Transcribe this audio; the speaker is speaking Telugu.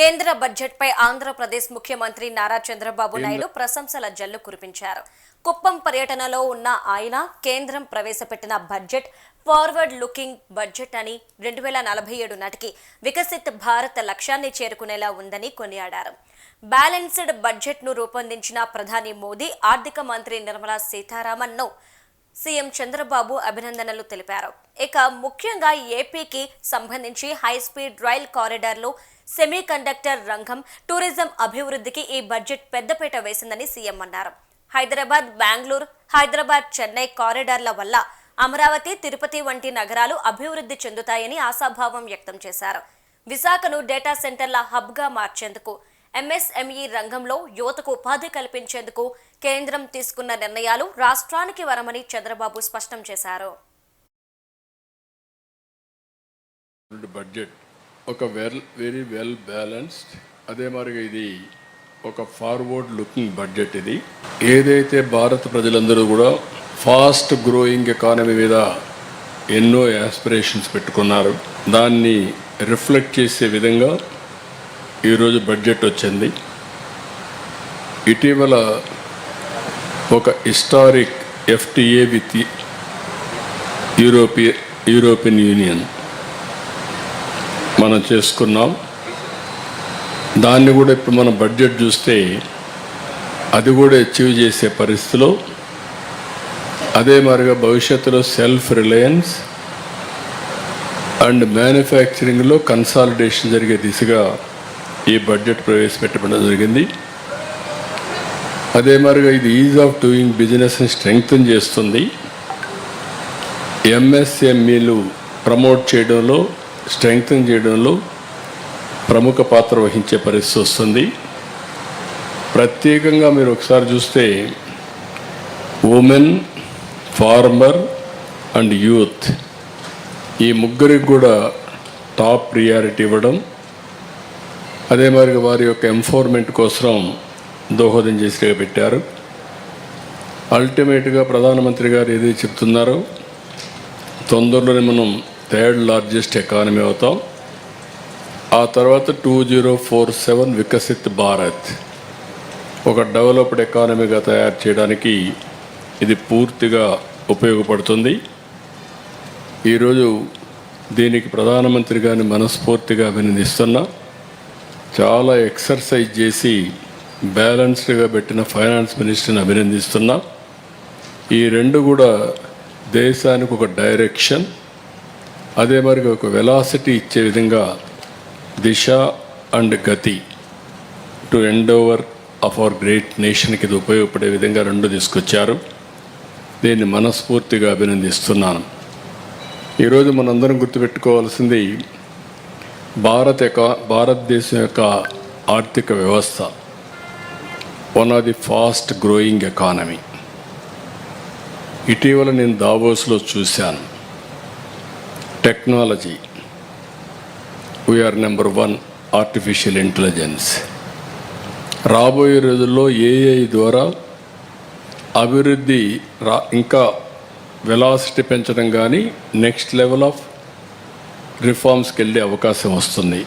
కేంద్ర బడ్జెట్పై ఆంధ్రప్రదేశ్ ముఖ్యమంత్రి నారా చంద్రబాబు నాయుడు ప్రశంసల జల్లు కురిపించారు. కుప్పం పర్యటనలో ఉన్న ఆయన కేంద్రం ప్రవేశపెట్టిన బడ్జెట్ ఫార్వర్డ్ లుకింగ్ బడ్జెట్ అని రెండు వేల నలభై ఏడు నాటికి వికసిత్ భారత్ లక్ష్యాన్ని చేరుకునేలా ఉందని కొనియాడారు. బ్యాలెన్స్డ్ బడ్జెట్ను రూపొందించిన ప్రధాని మోదీ ఆర్థిక మంత్రి నిర్మలా సీతారామన్ను సీఎం చంద్రబాబు అభినందనలు తెలిపారు. ఇక ముఖ్యంగా ఏపీకి సంబంధించి హై స్పీడ్ రైల్ కారిడార్లు సెమీ కండక్టర్ రంగం టూరిజం అభివృద్ధికి ఈ బడ్జెట్ పెద్దపీట వేసిందని సీఎం అన్నారు. హైదరాబాద్ బెంగళూరు హైదరాబాద్ చెన్నై కారిడార్ల వల్ల అమరావతి తిరుపతి వంటి నగరాలు అభివృద్ధి చెందుతాయని ఆశాభావం వ్యక్తం చేశారు. విశాఖను డేటా సెంటర్ల హబ్గా మార్చేందుకు ఎంఎస్ఎంఈ రంగంలో యువతకు ఉపాధి కల్పించేందుకు కేంద్రం తీసుకున్న నిర్ణయాలు రాష్ట్రానికి వరమని చంద్రబాబు స్పష్టం చేశారు. బడ్జెట్ ఒక వెల్ వెరీ వెల్ బ్యాలెన్స్డ్ అదే మరిగా ఇది ఒక ఫార్వర్డ్ లుకింగ్ బడ్జెట్ ఇది. ఏదైతే భారత ప్రజలందరూ కూడా ఫాస్ట్ గ్రోయింగ్ ఎకానమీ మీద ఎన్నో యాస్పిరేషన్స్ పెట్టుకున్నారు దాన్ని రిఫ్లెక్ట్ చేసే విధంగా ఈరోజు బడ్జెట్ వచ్చింది. ఇటీవల ఒక historic FTA with Europea European union. మనం చేసుకున్నాం. దాన్ని కూడా ఇప్పుడు మనం బడ్జెట్ చూస్తే అది కూడా అచీవ్ చేసే పరిస్థితిలో అదే మరిగా భవిష్యత్తులో సెల్ఫ్ రిలయన్స్ అండ్ మ్యానుఫ్యాక్చరింగ్లో కన్సాలిడేషన్ జరిగే దిశగా ఈ బడ్జెట్ ప్రవేశపెట్టడం జరిగింది. అదే మరిగా ఇది ఈజ్ ఆఫ్ డూయింగ్ బిజినెస్ని స్ట్రెంగ్తన్ చేస్తుంది. ఎంఎస్ఎంఈలు ప్రమోట్ చేయడంలో స్ట్రెంగ్తన్ చేయడంలో ప్రముఖ పాత్ర వహించే పరిస్థితి వస్తుంది. ప్రత్యేకంగా మీరు ఒకసారి చూస్తే ఉమెన్ ఫార్మర్ అండ్ యూత్ ఈ ముగ్గురికి కూడా టాప్ ప్రియారిటీ ఇవ్వడం అదే మరి వారి యొక్క ఎంఫోర్మెంట్ కోసం దోహదం చేసిగా పెట్టారు. అల్టిమేట్గా ప్రధానమంత్రి గారు ఏది చెప్తున్నారో తొందరలోనే మనం థర్డ్ లార్జెస్ట్ ఎకానమీ అవుతాం. ఆ తర్వాత two zero four seven Viksit Bharat ఒక డెవలప్డ్ ఎకానమీగా తయారు చేయడానికి ఇది పూర్తిగా ఉపయోగపడుతుంది. ఈరోజు దీనికి ప్రధానమంత్రి గారిని మనస్ఫూర్తిగా అభినందిస్తున్నా. చాలా ఎక్సర్సైజ్ చేసి బ్యాలెన్స్డ్గా పెట్టిన ఫైనాన్స్ మినిస్టర్ని అభినందిస్తున్నా. ఈ రెండు కూడా దేశానికి ఒక డైరెక్షన్ అదే మరి ఒక వెలాసిటీ ఇచ్చే విధంగా దిశ అండ్ గతి to end over of our great నేషన్కి ఇది ఉపయోగపడే విధంగా రెండు తీసుకొచ్చారు. దీన్ని మనస్ఫూర్తిగా అభినందిస్తున్నాను. ఈరోజు మనందరం గుర్తుపెట్టుకోవాల్సింది భారత యొక్క భారతదేశం యొక్క ఆర్థిక వ్యవస్థ one of the fast growing economy ఇటీవల నేను దావోస్లో చూశాను. Technology. VR number one artificial intelligence రాబోయే రోజుల్లో ఏఐ ద్వారా అభివృద్ధి రా ఇంకా వెలాసిటీ పెంచడం కానీ నెక్స్ట్ లెవెల్ ఆఫ్ రిఫార్మ్స్కి వెళ్ళే అవకాశం వస్తుంది.